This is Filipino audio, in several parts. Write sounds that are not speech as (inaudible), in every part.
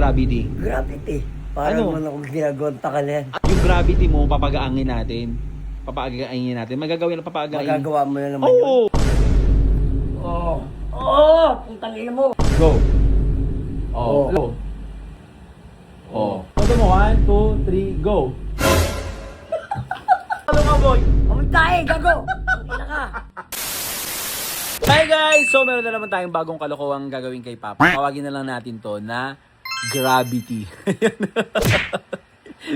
gravity? Gravity. Parang Ano? ano? akong ginagawang takalan. Yung gravity mo, papagaangin natin. Papagaangin natin. Magagawin na papagaangin. Magagawa mo na naman Oo! yun. Oo. Oo! Putang ina mo. Go! Oh. Go! Oh. Todo mo, one, two, three, go! Ano ka, boy? Tayo, gago. Ang ina ka. Hi guys! So meron na naman tayong bagong kalokohang gagawin kay Papa. Tawagin na lang natin to na gravity. (laughs)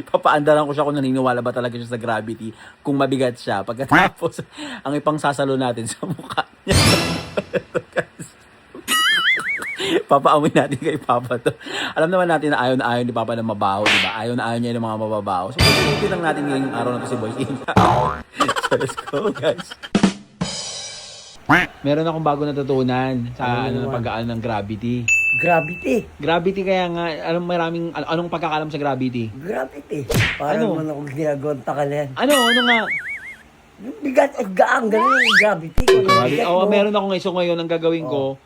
Papaandaran ko siya kung naniniwala ba talaga siya sa gravity. Kung mabigat siya. Pagkatapos, (laughs) ang ipang sasalo natin sa mukha niya. (laughs) Papaamoy natin kay Papa to. Alam naman natin na ayaw na ayaw ni Papa na mabaho, di ba? Ayaw na ayaw niya ng mga mababaho. So, pagkakitin lang natin ngayong araw na to si Boy so, let's go, guys. Meron akong bago natutunan sa ano, Ano pag-aano ng gravity. Gravity. Gravity kaya nga, anong maraming, an- anong pagkakalam sa gravity? Gravity. Parang Ano? ano? akong ginagawang takalan. Ano, ano nga? Yung bigat at gaang, ganun yung gravity. Yung bigat Oh, mo, meron akong iso ngayon ang gagawin ko.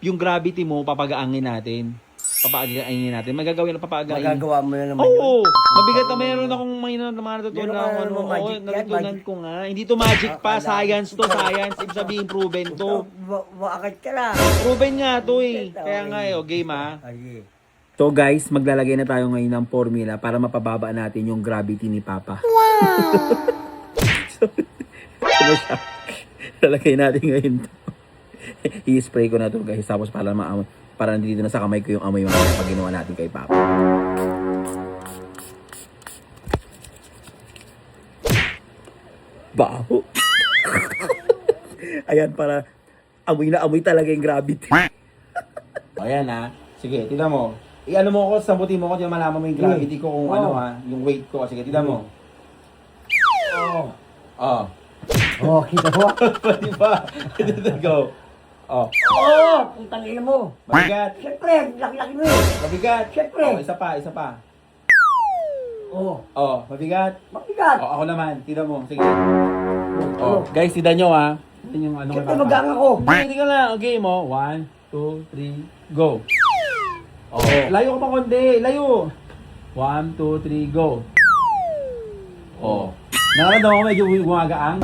Yung gravity mo, papagaangin natin. Papagaangin natin. Magagawin na papagaangin. Magagawa mo na naman yun. Oo! Mabigat na mayroon akong may na- mga natutunan. Meron ako, na ano, naman oo, magic yan, natutunan ko nga. Hindi to magic pa. Akala- Science to, science. Ibig sabihin, proven to. Ba- Bakit ka na? Proven nga to eh. Kaya nga eh, oh, game ah. Ay, So guys, maglalagay na tayo ngayon ng formula para mapababa natin yung gravity ni Papa. Wow! so, (laughs) so siya. Lalagay natin ngayon to. I-spray ko na to guys tapos para maamoy. Para nandito na sa kamay ko yung amoy mamaya pag ginawa natin kay Papa. Baho. (laughs) Ayan para amoy na amoy talaga yung gravity. Ayan ha. Sige, tignan mo. I-ano mo ako, sambutin mo ako, di malaman mo yung gravity ko kung Oh. ano ha, yung weight ko. Sige, tignan mo. Oo. Oh. Oh, kita mo? (laughs) Di ba? (laughs) Go. Oh. Oo! Putang ina mo. Mabigat. Siyempre, laki-laki mo eh. Mabigat. Siyempre. Oh, isa pa, isa pa. Oo. Oh, mabigat. Mabigat. Oh, ako naman. Tignan mo. Sige. Oo. Oh. Guys, tignan nyo ha. Tignan yung ano kay Siyempre, Papa. magang ako. Hindi, tignan lang. Okay mo. One, two, three, go. Oh, layo ka pa konti. Layo. One, two, three, go. Oh. Nararamdaman mo medyo gumagaang?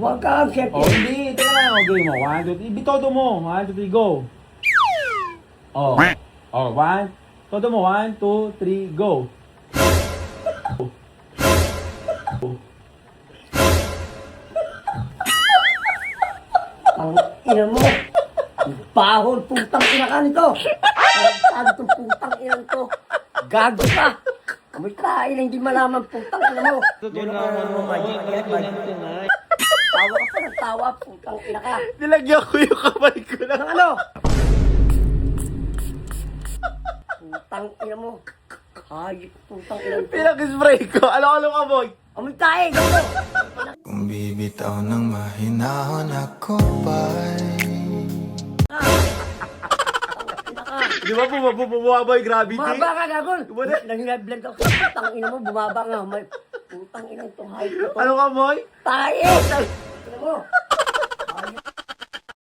Huwag ka, Oh, siyempre. hindi. Teka lang. Okay mo. One, two, three. Bitodo mo. One, two, three, go. Oh. Oh, one. Todo mo. One, two, three, go. Ang ina mo. Bahol, putang ina ka nito. Ang itong putang ina to. Gago ka. Kain na hindi malaman putang ina mo. Ka na naman magic yan, magic. Tawa ka pa ng tawa, putang ina ka. Nilagyan ko yung kamay ko na. Ng ano? Putang ina mo. Hayop, putang ina. Pinag-spray ko. Ano-ano ka, boy? Amoy tayo, gago. Kung bibitaw ng mahinahon ako ba'y Di ba bumababa yung gravity? Bumaba ka, gago. Wala. Nanginagblend ako sa putang ina mo, bumaba nga. May putang ina to, hayop na to. Ano ka, boy? Tayo! Ano mo?